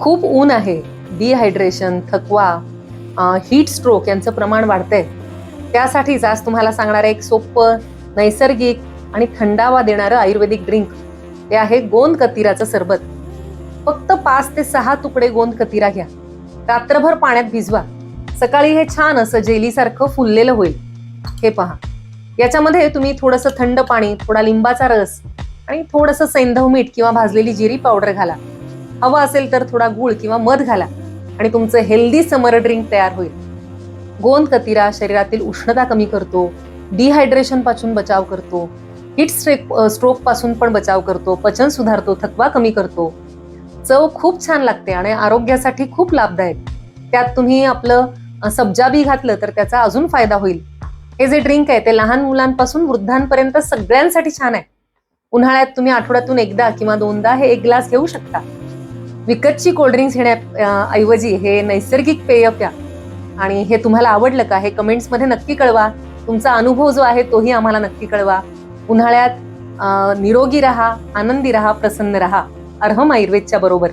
खूप ऊन आहे. डिहायड्रेशन थकवा हीट स्ट्रोक यांचं प्रमाण वाढतंय. त्यासाठीच आज तुम्हाला सांगणारं एक सोपं नैसर्गिक आणि थंडावा देणारं आयुर्वेदिक ड्रिंक ते आहे गोंद कतिराचं सरबत. फक्त पाच ते सहा तुकडे गोंद कतिरा घ्या. रात्रभर पाण्यात भिजवा. सकाळी हे छान असं जेलीसारखं फुललेलं होईल. हे पहा. याच्यामध्ये तुम्ही थोडंसं थंड पाणी थोडा लिंबाचा रस आणि थोडंसं सैंधव मीठ किंवा भाजलेली जिरी पावडर घाला. हवा असेल तर थोडा गुळ किंवा मध घाला आणि तुमचं हेल्दी समर ड्रिंक तयार होईल. गोंद कतिरा शरीरातील उष्णता कमी करतो डिहायड्रेशनपासून बचाव करतो हिट स्ट्रेक स्ट्रोकपासून पण बचाव करतो पचन सुधारतो थकवा कमी करतो. चव खूप छान लागते आणि आरोग्यासाठी खूप लाभदायक. त्यात तुम्ही आपलं सब्जाबी सब्जा बी घातलं तर त्याचा अजून फायदा होईल. हे जे ड्रिंक आहे ते लहान मुलांपासून वृद्धांपर्यंत सगळ्यांसाठी छान आहे. उन्हाळ्यात तुम्ही आठवड्यातून एकदा किंवा दोनदा हे एक ग्लास घेऊ शकता. विकतची कोल्ड्रिंक्स घेण्याऐवजी हे नैसर्गिक पेय प्या आणि हे तुम्हाला आवडलं का हे कमेंट्समध्ये नक्की कळवा. तुमचा अनुभव जो आहे तोही आम्हाला नक्की कळवा. उन्हाळ्यात निरोगी राहा आनंदी राहा प्रसन्न राहा. अर्हम आयुर्वेदच्या बरोबर.